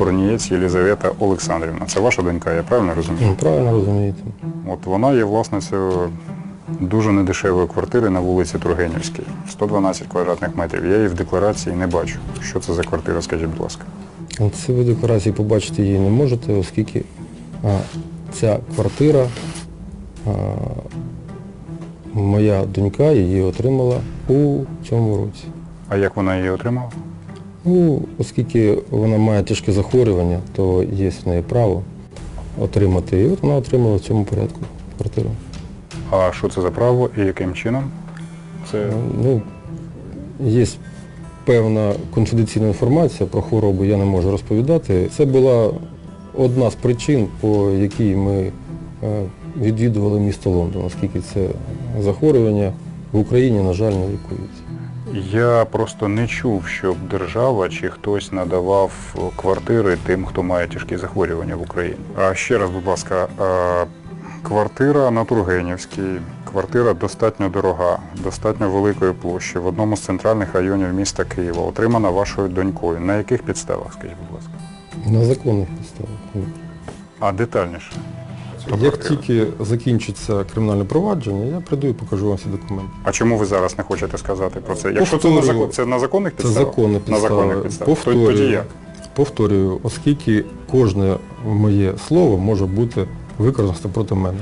Корнієць Єлізавета Олександрівна. Це ваша донька, я правильно розумію? Ну, Правильно розумієте. От вона є власницею дуже недешевої квартири на вулиці Тургенівській, 112 квадратних метрів. Я її в декларації не бачу. Що це за квартира, скажіть, будь ласка. Це ви декларації побачити її не можете, оскільки а, ця квартира, а, моя донька її отримала у цьому році. А як вона її отримала? Ну, оскільки вона має тяжке захворювання, то є в неї право отримати. І от вона отримала в цьому порядку квартиру. А що це за право і яким чином? Це Ну, є певна конфіденційна інформація про хворобу, я не можу розповідати. Це була одна з причин, по якій ми е, відвідували місто Лондон, оскільки це захворювання в Україні, на жаль, не лікується. Я просто не чув, щоб держава чи хтось надавав квартири тим, хто має тяжкі захворювання в Україні. А ще раз, будь ласка, квартира на Тургенівській, квартира достатньо дорога, достатньо великої площі в одному з центральних районів міста Києва, отримана вашою донькою. На яких підставах, скажіть, будь ласка? На законних підставах. А детальніше? Цю Як тільки закінчиться кримінальне провадження, я прийду і покажу вам всі документи. А чому ви зараз не хочете сказати про це? Якщо це на, закон, це на законних Це підставах? законна На підстава. законних підставах. То- Тоді як? повторюю, оскільки кожне моє слово може бути використано проти мене.